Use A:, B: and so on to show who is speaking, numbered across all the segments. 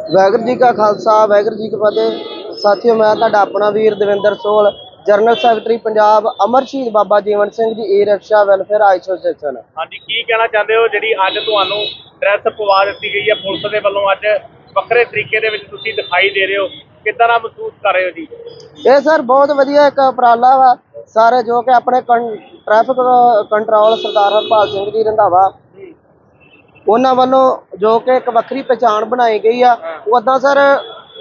A: ਵਾਹਿਗੁਰੂ ਜੀ ਕਾ ਖਾਲਸਾ ਵਾਹਿਗੁਰੂ ਜੀ ਕੀ ਫਤਿਹ। ਸਾਥੀਓ ਮੈਂ ਤੁਹਾਡਾ ਆਪਣਾ ਵੀਰ ਦਵਿੰਦਰ ਸੋਲ ਜਨਰਲ ਸੈਕਟਰੀ ਪੰਜਾਬ ਅਮਰ ਸ਼ਹੀਦ ਬਾਬਾ ਜੀਵਨ ਸਿੰਘ ਜੀ ਈ ਰਿਕਸ਼ਾ ਵੈਲਫੇਅਰ ਐਸੋਸੀਏਸ਼ਨ।
B: ਹਾਂਜੀ ਕੀ ਕਹਿਣਾ ਚਾਹੁੰਦੇ ਹੋ? ਜਿਹੜੀ ਅੱਜ ਤੁਹਾਨੂੰ ਡਰੈਸ ਪਵਾ ਦਿੱਤੀ ਗਈ ਹੈ ਪੁਲਿਸ ਦੇ ਵੱਲੋਂ ਅੱਜ ਵੱਖਰੇ ਤਰੀਕੇ ਦੇ ਵਿੱਚ ਤੁਸੀਂ ਦਿਖਾਈ ਦੇ ਰਹੇ ਹੋ। ਕਿੱਦਾਂ ਦਾ ਮਹਿਸੂਸ ਕਰ ਰਹੇ ਹੋ ਜੀ?
A: ਇਹ ਸਰ ਬਹੁਤ ਵਧੀਆ ਇੱਕ ਉਪਰਾਲਾ ਵਾ। ਸਾਰੇ ਜੋ ਕਿ ਆਪਣੇ ਟ੍ਰੈਫਿਕ ਕੰਟਰੋਲ ਸਰਦਾਰ ਹਰਪਾਲ ਸਿੰਘ ਜੀ ਰੰਧਾਵਾ ਉਹਨਾਂ ਵੱਲੋਂ ਜੋ ਕਿ ਇੱਕ ਵੱਖਰੀ ਪਛਾਣ ਬਣਾਈ ਗਈ ਆ ਉਦਾਂ ਸਰ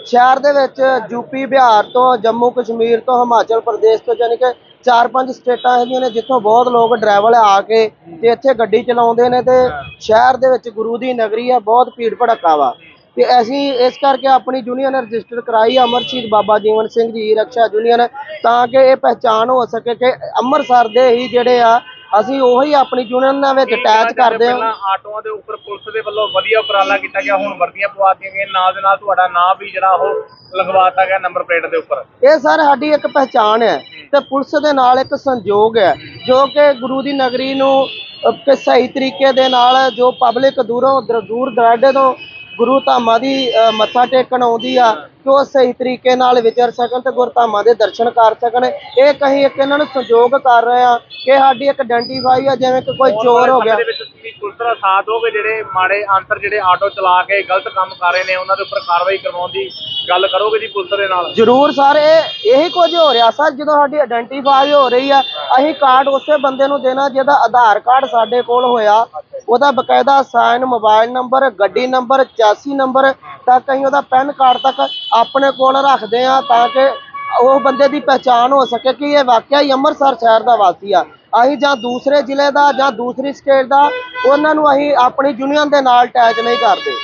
A: ਸ਼ਹਿਰ ਦੇ ਵਿੱਚ ਯੂਪੀ ਬਿਹਾਰ ਤੋਂ, ਜੰਮੂ, ਕਸ਼ਮੀਰ ਤੋਂ, ਹਿਮਾਚਲ ਪ੍ਰਦੇਸ਼ ਤੋਂ ਯਾਨੀ ਕਿ ਚਾਰ ਪੰਜ ਸਟੇਟਾਂ ਹੈਗੀਆਂ ਨੇ ਜਿੱਥੋਂ ਬਹੁਤ ਲੋਕ ਡਰਾਈਵਰ ਆ ਕੇ ਤੇ ਇੱਥੇ ਗੱਡੀ ਚਲਾਉਂਦੇ ਨੇ ਤੇ ਸ਼ਹਿਰ ਦੇ ਵਿੱਚ ਗੁਰੂ ਦੀ ਨਗਰੀ ਆ, ਬਹੁਤ ਭੀੜ ਭੜੱਕਾ ਵਾ। ਤੇ ਅਸੀਂ ਇਸ ਕਰਕੇ ਆਪਣੀ ਯੂਨੀਅਨ ਰਜਿਸਟਰ ਕਰਾਈ ਆ ਬਾਬਾ ਜੀਵਨ ਸਿੰਘ ਜੀ ਰਕਸ਼ਾ ਯੂਨੀਅਨ ਤਾਂ ਕਿ ਇਹ ਪਹਿਚਾਣ ਹੋ ਸਕੇ ਕਿ ਅੰਮ੍ਰਿਤਸਰ ਦੇ ਹੀ ਜਿਹੜੇ ਆ ਅਸੀਂ ਉਹੀ ਆਪਣੀ ਯੂਨੀਅਨ ਨਾਲ ਵਿੱਚ ਅਟੈਚ ਕਰਦੇ
B: ਹੋ? ਪਹਿਲਾਂ ਆਟੋਆਂ ਦੇ ਉੱਪਰ ਪੁਲਿਸ ਦੇ ਵੱਲੋਂ ਵਧੀਆ ਉਪਰਾਲਾ ਕੀਤਾ ਗਿਆ ਹੁਣ ਵਰਦੀਆਂ ਪਵਾ ਦਿੱਤੀਆਂ ਗਈਆਂ ਨਾਲ ਦੇ ਨਾਲ ਤੁਹਾਡਾ ਨਾਮ ਵੀ ਜਿਹੜਾ ਉਹ ਲਗਵਾਤਾ ਗਿਆ ਨੰਬਰ ਪਲੇਟ ਦੇ ਉੱਪਰ
A: ਇਹ ਸਰ ਸਾਡੀ ਇੱਕ ਪਹਿਚਾਣ ਹੈ ਤੇ ਪੁਲਿਸ ਦੇ ਨਾਲ ਇੱਕ ਸੰਯੋਗ ਹੈ ਜੋ ਕਿ ਗੁਰੂ ਦੀ ਨਗਰੀ ਨੂੰ ਅਹ, ਕਿ ਸਹੀ ਤਰੀਕੇ ਦੇ ਨਾਲ ਜੋ ਪਬਲਿਕ ਦੂਰੋਂ ਦਰ- ਦੂਰ ਦਰਾਡੇ ਤੋਂ ਗੁਰੂ ਧਾਮਾਂ ਦੀ ਮੱਥਾ ਟੇਕਣ ਆਉਂਦੀ ਆ ਕਿ ਉਹ ਸਹੀ ਤਰੀਕੇ ਨਾਲ ਵਿਚਰ ਸਕਣ ਤੇ ਗੁਰਧਾਮਾਂ ਦੇ ਦਰਸ਼ਨ ਕਰ ਸਕਣ। ਇਹ ਕਹੀਂ ਇੱਕ ਇਹਨਾਂ ਨੂੰ ਸੰਯੋਗ ਕਰ ਰਹੇ ਆ ਕਿ ਸਾਡੀ ਇੱਕ ਆਇਡੈਂਟੀਫਾਈ ਆ ਜਿਵੇਂ ਕਿ ਕੋਈ ਚੋਰ ਹੋ ਗਿਆ।
B: ਸਾਥ ਜਿਹੜੇ ਮਾੜੇ ਆਂਸਰ ਜਿਹੜੇ ਆਟੋ ਚਲਾ ਕੇ ਗਲਤ ਕੰਮ ਕਰ ਰਹੇ ਨੇ ਉਹਨਾਂ ਦੇ ਉੱਪਰ ਕਾਰਵਾਈ ਕਰਵਾਉਣ ਦੀ ਗੱਲ ਕਰੋਗੇ ਜੀ ਪੁਲਿਸ ਦੇ ਨਾਲ?
A: ਜ਼ਰੂਰ ਸਰ ਇਹ ਇਹੀ ਕੁਝ ਹੋ ਰਿਹਾ ਸਰ ਜਦੋਂ ਸਾਡੀ ਆਇਡੈਂਟੀਫਾਈ ਹੋ ਰਹੀ ਆ ਅਸੀਂ ਕਾਰਡ ਉਸੇ ਬੰਦੇ ਨੂੰ ਦੇਣਾ ਜਿਹਦਾ ਆਧਾਰ ਕਾਰਡ ਸਾਡੇ ਕੋਲ ਹੋਇਆ। ਉਹਦਾ ਬਕਾਇਦਾ ਸਾਈਨ, ਮੋਬਾਈਲ ਨੰਬਰ, ਗੱਡੀ ਨੰਬਰ, ਚੈਸੀ ਨੰਬਰ ਤੱਕ ਅਸੀਂ ਉਹਦਾ ਪੈਨ ਕਾਰਡ ਤੱਕ ਆਪਣੇ ਕੋਲ ਰੱਖਦੇ ਆ ਤਾਂ ਕਿ ਉਹ ਬੰਦੇ ਦੀ ਪਛਾਣ ਹੋ ਸਕੇ ਕਿ ਇਹ ਵਾਕਿਆ ਹੀ ਅੰਮ੍ਰਿਤਸਰ ਸ਼ਹਿਰ ਦਾ ਵਾਸੀ ਆ। ਅਸੀਂ ਜਾਂ ਦੂਸਰੇ ਜ਼ਿਲ੍ਹੇ ਦਾ ਜਾਂ ਦੂਸਰੀ ਸਟੇਟ ਦਾ, ਉਹਨਾਂ ਨੂੰ ਅਸੀਂ ਆਪਣੀ ਯੂਨੀਅਨ ਦੇ ਨਾਲ ਅਟੈਚ ਨਹੀਂ ਕਰਦੇ।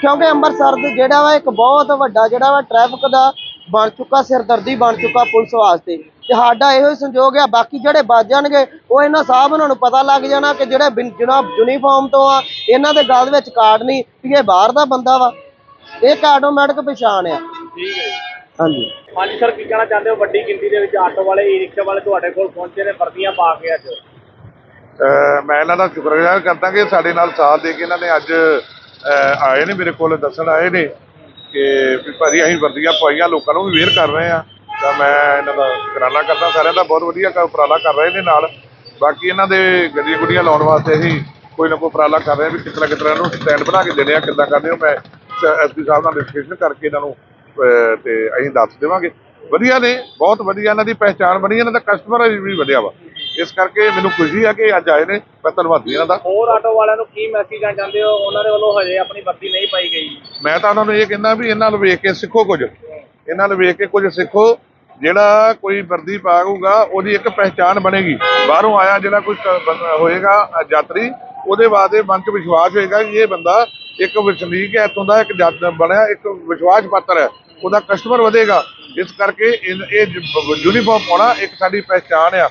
A: ਕਿਉਂਕਿ ਅੰਮ੍ਰਿਤਸਰ ਦੇ ਜਿਹੜਾ ਵਾ ਇੱਕ ਬਹੁਤ ਵੱਡਾ ਜਿਹੜਾ ਵਾ ਟ੍ਰੈਫਿਕ ਦਾ ਬਣ ਚੁੱਕਾ ਸਿਰਦਰਦੀ ਬਣ ਚੁੱਕਾ ਪੁਲਿਸ ਵਾਸਤੇ। ਤੇ ਸਾਡਾ ਇਹੋ ਹੀ ਸੰਯੋਗ ਆ ਬਾਕੀ ਜਿਹੜੇ ਵੱਜ ਜਾਣਗੇ ਉਹ ਇਹਨਾਂ ਸਾਹਿਬ ਉਹਨਾਂ ਨੂੰ ਪਤਾ ਲੱਗ ਜਾਣਾ ਕਿ ਜਿਹੜੇ ਜਨਾਬ ਯੂਨੀਫਾਰਮ ਤੋਂ ਆ ਇਹਨਾਂ ਦੇ ਗਲ ਵਿੱਚ ਕਾਰਡ ਨਹੀਂ ਵੀ ਇਹ ਬਾਹਰ ਦਾ ਬੰਦਾ ਵਾ। ਇਹ ਆਟੋਮੈਟਿਕ ਪਛਾਣ ਆ।
B: ਠੀਕ ਹੈ ਜੀ।
A: ਹਾਂਜੀ।
B: ਹਾਂਜੀ ਸਰ ਕੀ ਕਹਿਣਾ ਚਾਹੁੰਦੇ ਹੋ? ਵੱਡੀ ਗਿਣਤੀ ਦੇ ਵਿੱਚ ਆਟੋ ਵਾਲੇ ਈ ਰਿਕਸ਼ਾ ਵਾਲੇ ਤੁਹਾਡੇ ਕੋਲ ਪਹੁੰਚੇ ਨੇ ਵਰਦੀਆਂ ਪਾ ਕੇ ਅੱਜ?
C: ਮੈਂ ਇਹਨਾਂ ਦਾ ਸ਼ੁਕਰਗੁਜ਼ਾਰ ਕਰਦਾ ਕਿ ਸਾਡੇ ਨਾਲ ਸਾਥ ਦੇ ਕੇ ਇਹਨਾਂ ਨੇ ਅੱਜ ਆਏ ਨੇ ਮੇਰੇ ਕੋਲ ਦੱਸਣ ਆਏ ਨੇ। ਕਿ ਵੀ ਭਾਜੀ ਅਸੀਂ ਵਰਦੀਆਂ ਪਵਾਈਆਂ ਲੋਕਾਂ ਨੂੰ ਵੀ ਵੇਅਰ ਕਰ ਰਹੇ ਆ ਤਾਂ ਮੈਂ ਇਹਨਾਂ ਦਾ ਸ਼ੁਕਰਾਨਾ ਕਰਦਾ ਸਾਰਿਆਂ ਦਾ ਬਹੁਤ ਵਧੀਆ ਕ- ਉਪਰਾਲਾ ਕਰ ਰਹੇ ਨੇ ਨਾਲ। ਬਾਕੀ ਇਹਨਾਂ ਦੇ ਗੱਡੀਆਂ ਗੁੱਡੀਆਂ ਲਾਉਣ ਵਾਸਤੇ ਅਸੀਂ ਕੋਈ ਨਾ ਕੋਈ ਉਪਰਾਲਾ ਕਰ ਰਹੇ ਹਾਂ ਵੀ ਕਿਸ ਤਰ੍ਹਾਂ ਕਿਸ ਤਰ੍ਹਾਂ ਇਹਨੂੰ ਸਟੈਂਡ ਬਣਾ ਕੇ ਦੇਣੇ ਆ ਕਿੱਦਾਂ ਕਰਦੇ ਹੋ। ਮੈਂ ਐਸਪੀ ਸਾਹਿਬ ਨਾਲ ਡਿਸਕਸ਼ਨ ਕਰਕੇ ਇਹਨਾਂ ਨੂੰ ਅਹ, ਤੇ ਅਸੀਂ ਦੱਸ ਦੇਵਾਂਗੇ। ਵਧੀਆ ਨੇ ਬਹੁਤ ਵਧੀਆ ਇਹਨਾਂ ਦੀ ਪਹਿਚਾਣ ਬਣੀ ਇਹਨਾਂ ਦਾ ਕਸਟਮਰ ਵੀ ਵਧੀਆ ਵਾ। ਇਸ ਕਰਕੇ ਮੈਨੂੰ ਖੁਸ਼ੀ ਹੈ ਕਿ ਅੱਜ ਆਏ ਨੇ। ਮੈਂ ਧੰਨਵਾਦੀ ਇਹਨਾਂ ਦਾ।
B: ਹੋਰ ਆਟੋ ਵਾਲਿਆਂ ਨੂੰ ਕੀ ਮੈਸੇਜ ਦੇਣਾ ਚਾਹੁੰਦੇ ਹੋ? ਉਹਨਾਂ ਦੇ ਵੱਲੋਂ ਹਜੇ ਆਪਣੀ ਵਰਦੀ ਨਹੀਂ ਪਾਈ ਗਈ।
C: ਮੈਂ ਤਾਂ ਉਹਨਾਂ ਨੂੰ ਇਹ ਕਹਿੰਦਾ ਵੀ ਇਹਨਾਂ ਨੂੰ ਵੇਖ ਕੇ ਸਿੱਖੋ ਕੁਝ। ਇਹਨਾਂ ਨੂੰ ਵੇਖ ਕੇ ਕੁਝ ਸਿੱਖੋ। ਜਿਹੜਾ ਕੋਈ ਵਰਦੀ ਪਾਊਗਾ ਉਹਦੀ ਇੱਕ ਪਹਿਚਾਣ ਬਣੇਗੀ। ਬਾਹਰੋਂ ਆਇਆ ਜਿਹੜਾ ਕੋਈ ਹੋਏਗਾ ਯਾਤਰੀ ਉਹਦੇ ਬਾਅਦ ਇਹ ਮਨ 'ਚ ਵਿਸ਼ਵਾਸ ਹੋਏਗਾ ਕਿ ਇਹ ਬੰਦਾ ਇੱਕ ਵਸਨੀਕ ਹੈ ਇੱਥੋਂ ਦਾ ਇੱਕ ਜੱਜ ਬਣਿਆ ਇੱਕ ਵਿਸ਼ਵਾਸ ਪਾਤਰ ਹੈ। ਉਹਦਾ ਕਸਟਮਰ ਵਧੇਗਾ। ਇਸ ਕਰਕੇ ਇਹ- ਇਹ ਯੂਨੀਫਾਰਮ ਪਾਉਣਾ ਇੱਕ ਸਾਡੀ ਪਹਿਚਾਣ ਆ।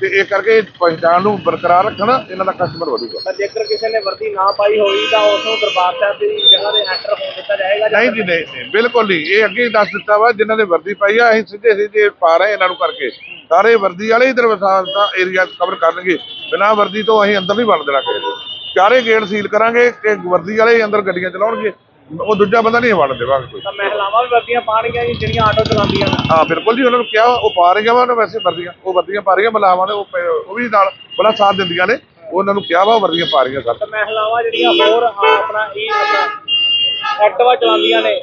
C: ਤੇ ਇਹ ਕਰਕੇ ਪਹਿਚਾਣ ਨੂੰ ਬਰਕਰਾਰ ਰੱਖਣਾ ਇਹਨਾਂ ਦਾ ਕਸਟਮਰ ਵਧੂਗਾ।
B: ਤਾਂ ਜੇਕਰ ਕਿਸੇ ਨੇ ਵਰਦੀ ਨਾ ਪਾਈ ਹੋਈ ਤਾਂ ਉਸ ਨੂੰ ਦਰਬਾਰ ਸਾਹਿਬ ਦੀ ਜਗ੍ਹਾ ਤੇ ਐਂਟਰ ਹੋਣ ਦਿੱਤਾ ਜਾਏਗਾ ਜਾਂ
C: ਨਹੀਂ ਜੀ ਨਹੀਂ ਨਹੀਂ ਬਿਲਕੁਲ ਨਹੀਂ। ਇਹ ਅੱਗੇ ਹੀ ਦੱਸ ਦਿੱਤਾ ਵਾ ਜਿਨ੍ਹਾਂ ਨੇ ਵਰਦੀ ਪਾਈ ਆ ਅਸੀਂ ਸਿੱਧੇ ਸਿੱਧੇ ਪਾ ਰਹੇ ਇਹਨਾਂ ਨੂੰ ਕਰਕੇ। ਸਾਰੇ ਵਰਦੀ ਵਾਲੇ ਹੀ ਦਰਵਾਜ਼ਾ ਦਾ ਏਰੀਆ ਕਵਰ ਕਰਨਗੇ। ਬਿਨਾਂ ਵਰਦੀ ਤੋਂ ਅਸੀਂ ਅੰਦਰ ਨਹੀਂ ਵੜ ਦੇਣਾ ਕਿਸੇ ਨੂੰ ਚਾਰੇ ਗੇਟ ਸੀਲ ਕਰਾਂਗੇ ਕਿ ਵਰਦੀ ਵਾਲੇ ਹੀ ਅੰਦਰ ਗੱਡੀਆਂ ਚਲਾਉਣਗੇ। ਉਹ ਦੂਜਾ ਬੰਦਾ ਨਹੀਂ ਵੜਨ ਦੇਵਾਂਗੇ ਕੋਈ।
B: ਤਾਂ ਮਹਿਲਾਵਾਂ ਵੀ ਵਰਦੀਆਂ ਪਾਣਗੀਆਂ ਜੀ ਜਿਹੜੀਆਂ ਆਟੋ ਚਲਾਉਂਦੀਆਂ ਨੇ।
C: ਹਾਂ ਬਿਲਕੁਲ ਜੀ ਉਹਨਾਂ ਨੂੰ ਕਿਹਾ ਉਹ ਪਾ ਰਹੀਆਂ ਵਾ ਉਹਨਾਂ ਵੈਸੇ ਵਰਦੀਆਂ ਉਹ ਵਰਦੀਆਂ ਪਾ ਰਹੀਆਂ ਮਲਾਵਾਂ ਨੇ ਉਹ ਪ- ਉਹ ਵੀ ਨਾਲ ਬੜਾ ਸਾਥ ਦਿੰਦੀਆਂ ਨੇ ਉਹਨਾਂ ਨੂੰ ਕਿਹਾ ਵਾ ਉਹ ਵਰਦੀਆਂ ਪਾ ਰਹੀਆਂ ਸਰ
B: ਤਾਂ ਮਹਿਲਾਵਾਂ ਜਿਹੜੀਆਂ ਹੋਰ ਆ ਆਪਣਾ ਇਹ ਆਪਣਾ ਐਕਟਿਵਾ ਚਲਾਉਂਦੀਆਂ ਨੇ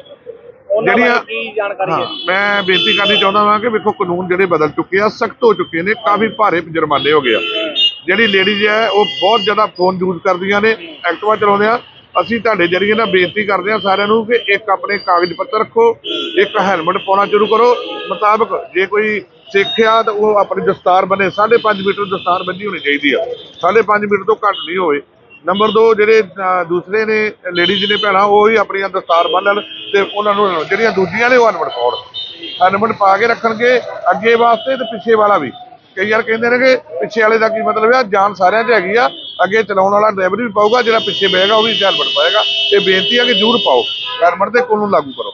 B: ਉਹਨਾਂ
C: ਜਿਹੜੀਆਂ-
B: ਬਾਰੇ ਕੀ ਜਾਣਕਾਰੀ ਹੈ?
C: ਹਾਂ ਮੈਂ ਬੇਨਤੀ ਕਰਨੀ ਚਾਹੁੰਦਾ ਹਾਂ ਕਿ ਵੇਖੋ ਕਾਨੂੰਨ ਜਿਹੜੇ ਬਦਲ ਚੁੱਕੇ ਆ ਸਖਤ ਹੋ ਚੁੱਕੇ ਨੇ ਕਾਫੀ ਭਾਰੇ ਜੁਰਮਾਨੇ ਹੋ ਗਏ ਆ। ਜਿਹੜੀ ਲੇਡੀਜ਼ ਹੈ ਉਹ ਬਹੁਤ ਜ਼ਿਆਦਾ ਫੋਨ ਯੂਜ਼ ਕਰਦੀਆਂ ਨੇ ਐਕਟਿਵਾ ਚਲਾਉਂਦੇ ਆ ਅਸੀਂ ਤੁਹਾਡੇ ਜਰੀਏ ਨਾਲ ਬੇਨਤੀ ਕਰਦੇ ਹਾਂ ਸਾਰਿਆਂ ਨੂੰ ਕਿ ਇੱਕ ਆਪਣੇ ਕਾਗਜ਼ ਪੱਤਰ ਰੱਖੋ, ਇੱਕ ਹੈਲਮਟ ਪਾਉਣਾ ਸ਼ੁਰੂ ਕਰੋ। ਮੁਤਾਬਕ ਜੇ ਕੋਈ ਸਿੱਖ ਆ ਤਾਂ ਉਹ ਆਪਣੀ ਦਸਤਾਰ ਬੰਨੇ 5.5 ਮੀਟਰ ਦਸਤਾਰ ਬੰਨੀ ਹੋਣੀ ਚਾਹੀਦੀ ਆ। 5.5 ਮੀਟਰ ਤੋਂ ਘੱਟ ਨਹੀਂ ਹੋਵੇ। ਨੰਬਰ 2 ਜਿਹੜੇ ਦੂਸਰੇ ਨੇ ਲੇਡੀਜ਼ ਨੇ ਭੈਣਾਂ, ਉਹ ਹੀ ਆਪਣੀਆਂ ਦਸਤਾਰ ਬੰਨਣ ਤੇ ਉਹਨਾਂ ਨੂੰ ਜਿਹੜੀਆਂ ਦੂਜੀਆਂ ਨੇ ਉਹ ਹੈਲਮਟ ਪਾਉਣ। ਹੈਲਮਟ ਪਾ ਕੇ ਰੱਖਣਗੇ ਅੱਗੇ ਵਾਸਤੇ ਤੇ ਪਿੱਛੇ ਵਾਲਾ ਵੀ। ਕਈ ਵਾਰ ਕਹਿੰਦੇ ਨੇ ਕਿ ਪਿੱਛੇ ਵਾਲੇ ਦਾ ਕੀ ਮਤਲਬ ਆ? ਜਾਨ ਸਾਰਿਆਂ 'ਚ ਹੈਗੀ ਆ। ਅੱਗੇ ਚਲਾਉਣ ਵਾਲਾ ਡਰਾਈਵਰ ਵੀ ਪਾਊਗਾ, ਜਿਹੜਾ ਪਿੱਛੇ ਬਹਿਗਾ ਉਹ ਵੀ ਹੈਲਮਟ ਪਾਏਗਾ। ਇਹ ਬੇਨਤੀ ਹੈ ਕਿ ਜ਼ਰੂਰ ਪਾਓ। ਹੈਲਮਟ ਦੇ ਕਾਨੂੰਨ ਲਾਗੂ ਕਰੋ।